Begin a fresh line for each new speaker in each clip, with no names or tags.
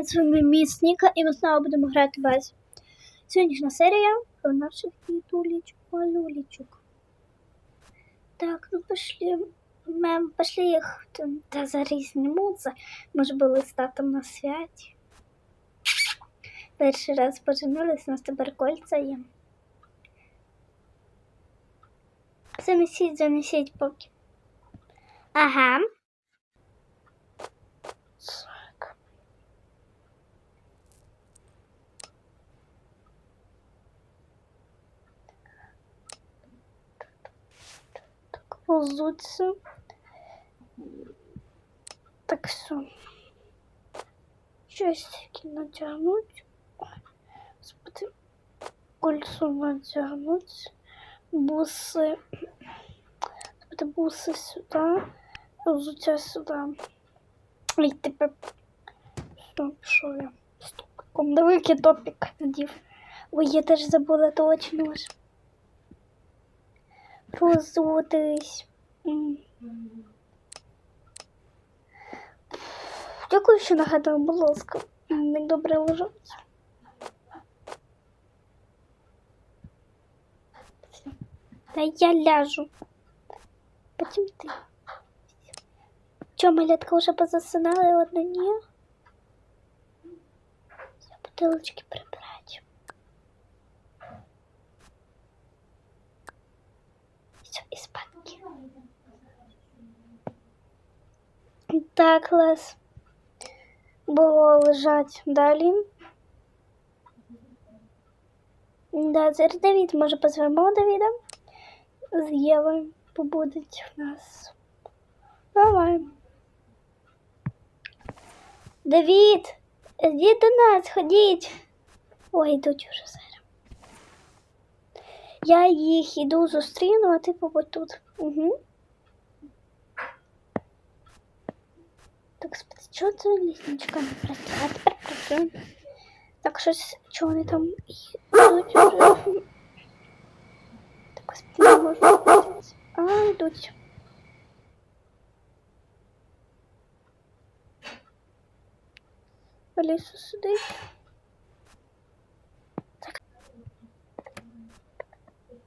Привіт, з вами міс Ніка, і ми знову будемо грати базі. Сьогоднішня серія про наших дідулечок, малюлечок. Так, ну пошли. Ми пошли їх та зараз знімуться. Ми ж були з татом на святі. Перший раз поженились, у нас тепер кольця є. Занесіть, занесіть поки. Ага. Так, ползуться. Так все. Часики натягнуть. Кольцо натягнуть. Бусы. Господи, бусы сюда. Взуття сюди. І тепер що, що я? з топіком? Великий топік надів. Теж забула точно. Розутись. Дякую, що нагадав, будь ласка. М, Як добре лежать. Та я ляжу. Потім ти. Чё, малятка уже позасинали одна ні? Все, бутылочки прибрать. Все, і спадки. Так, Лес. Було лежать далі. Да, зараз Давід, може позвемо Давіда? З Євою побудуть в нас. Давай. Давід, йдіть до нас, ходіть. Ой, йдуть уже зараз. Я їх іду зустріну, а ти побудь тут. Угу. Так, спати, чого це лісничка не працює? А тепер працює. Так, щось, чого вони там йдуть. Так, господи, не можу. А, йдуть. Аліса сидить. Так.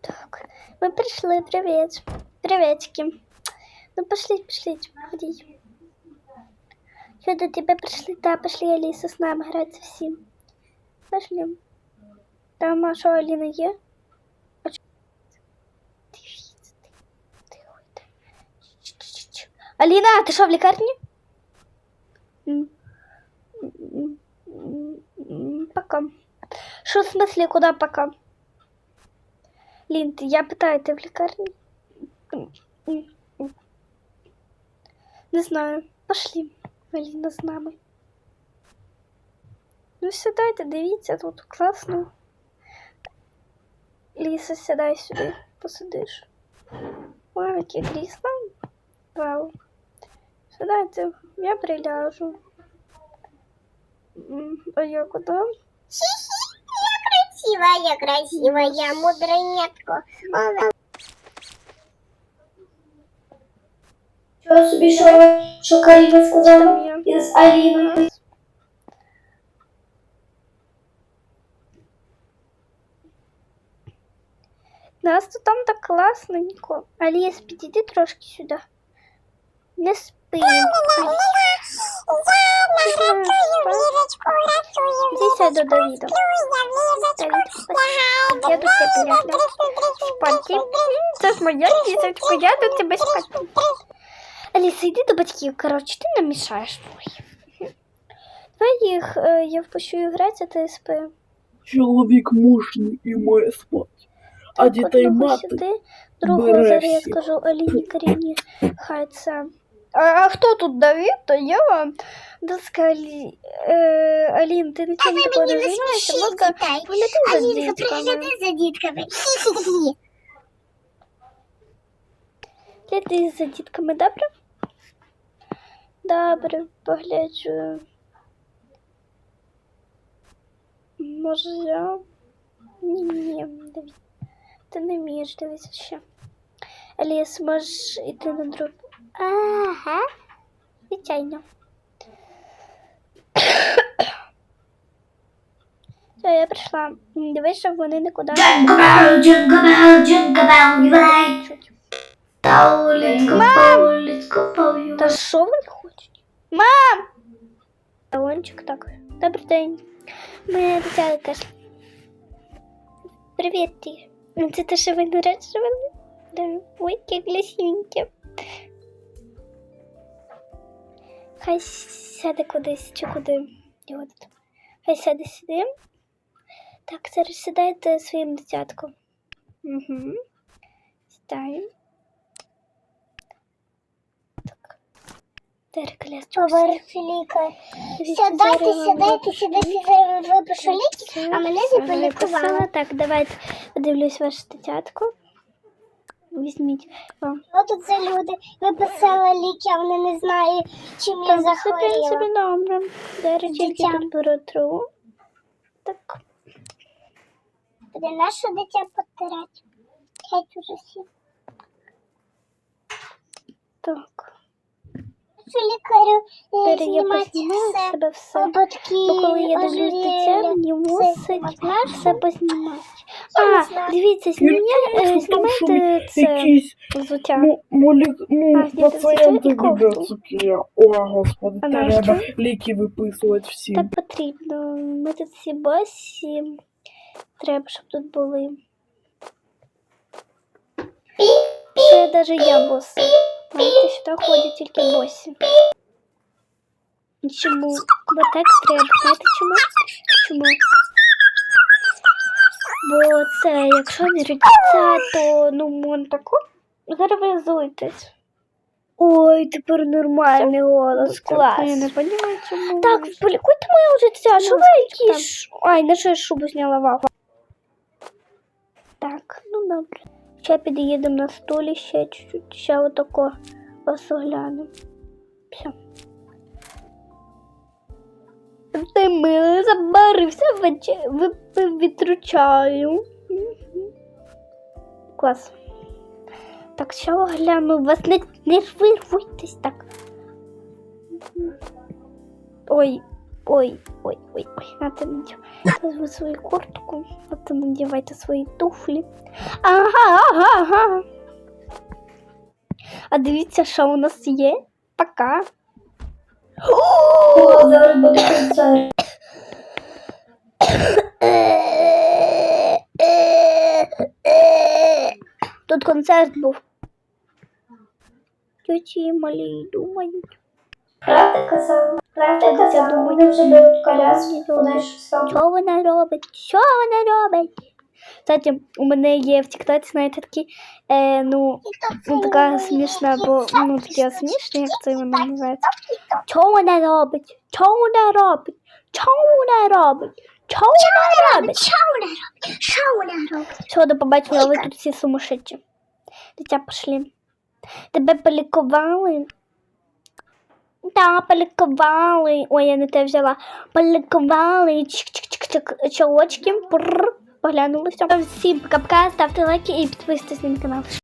Так, мы пришли, привет. Приветики. Ну, пошли, пошли, ходи. Что до тебя пришли? Да, пошли, Алиса, с нами играть всем. Пошли. Там, а что, Алина е? А чё? Дивіться, ти- тихо йди. Ч-ч-ч-ч. Аліна, ти що в лікарні? М. М, м, м, Пока. Что в смысле, куда пока? Лин, ты- я питаю, ты в лікарні? М, м, м. Не знаю. Пошли. Аліна з нами. Ну, сідайте, дивіться, тут класно. Ліса, сідай сюди, посидиш. Яке крісло. Вау. Сідайте, я приляжу. А я куди?
красивая, красивая, мудренятко. Вона
Що собі, що, що Каріна сказала із Аліною? Нас тут там так класненько. Аліс, підійди трошки сюди. Не спи.
вірочку рятую,
Іди сяду до Давіда.
я вірочку
Я тут тебе ляглю. Спати. Це ж моя лісочка, я до тебе спати. Аліса, йди до батьків, коротше, ти нам мішаєш. Ой. Давай їх, е, я впущу їх грати, а ти спи.
Чоловік мужній і має спати, а дітей
Одного
мати.
сюди, другого
бере
зараз я
всіх.
скажу Аліні Каріні, хай це. А, а хто тут Давід? То я вам. Доска Алі... е, Алін, ти нічого такого
мені
не
не
займаєшся?
смішіть
ласка,
дітей.
погляди за
Алінка,
дітками.
пригляди за дітками. Хі-хі-хі.
Гляди за дітками, добре? Добре, погляджу. Може я? Ні, ні, диві. Ти не вмієш дивитися ще. Аліс, можеш йти на другу. Ага. Звичайно. я прийшла. Дивись, щоб вони нікуди чуть.
Oh, let's go, oh, let's go, oh, you
Та що вони? Мам! Талончик так. Добрий день. Моя дитятка. Привіт ти. Це те, що ви народжували? Да. Ой, які красивенькі. Хай сяде кудись чи куди. Його тут. Хай сяде сюди. Так, зараз сідайте своїм дитятком. Угу. Сідаємо. Так. Теркляс.
Поверх лікар. Сядайте, сядайте, сядайте, зараз випишу ліки, а мене заполікували.
Так, давайте подивлюсь ваше дитятко. Візьміть вам.
От тут за люди виписали ліки, а вони не знають, чим я
Так, все в
захворіла.
принципі добре. Зараз тільки
Дитя.
Так.
Буде наше дитя потирати. Геть уже всі.
Так.
Що лікарю е,
я познімаю
все.
себе все. Бо коли я дивлюсь дитя, мені мусить все познімати.
Не
А, дивіться, знімайте це взуття.
ну, ну, пацієнти цукерки. Ой, господи, треба ліки виписувати всім.
Так потрібно. Ми тут всі босі. Треба, щоб тут були. Це навіть я бос. Знаєте, сюди ходять тільки босі. Чому? Бо так треба. Знаєте чому? Чому? Бо це, якщо не родиться, то ну мон тако. Зараз. Ой, тепер нормальний голос. Клас. Я не розумію, чому. Так, полікуйте моє життя. Що ви якісь? Ай, на що я шубу зняла вау. Так, ну добре. Ще під'їдемо на столі, ще чуть-чуть, ще отако вас оглянемо. Все. Ти милий забарився, відручаю. Клас. Так, ще огляну вас не, не вирвуйтесь так. Ой, ой, ой, ой, ой, надо надевать свою куртку, надо надевайте свої туфлі. Ага, ага, ага. А дивіться, що у нас є. Пока. Тут концерт був. Тьоті малі думають.
Правда казала? Правда вже беруть сам.
Що вона робить? Що вона робить? Кстати, у мене є в Тіктоці, знаєте, такі, е, ну, ну, така смішна, бо ну таке смішне, як це вона називається. Що вона робить? Що вона робить? Що вона робить? Що вона робить?
Що вона робить? Що вона робить?
Все, до побачення, ви тут всі сумасшедші. Дитя, пошли. Тебе полікували? Да, полікували. Ой, я не те взяла. Полікували. Чолочки. Поглянули все. Всім пока-пока, ставте лайки і підписуйтесь на канал.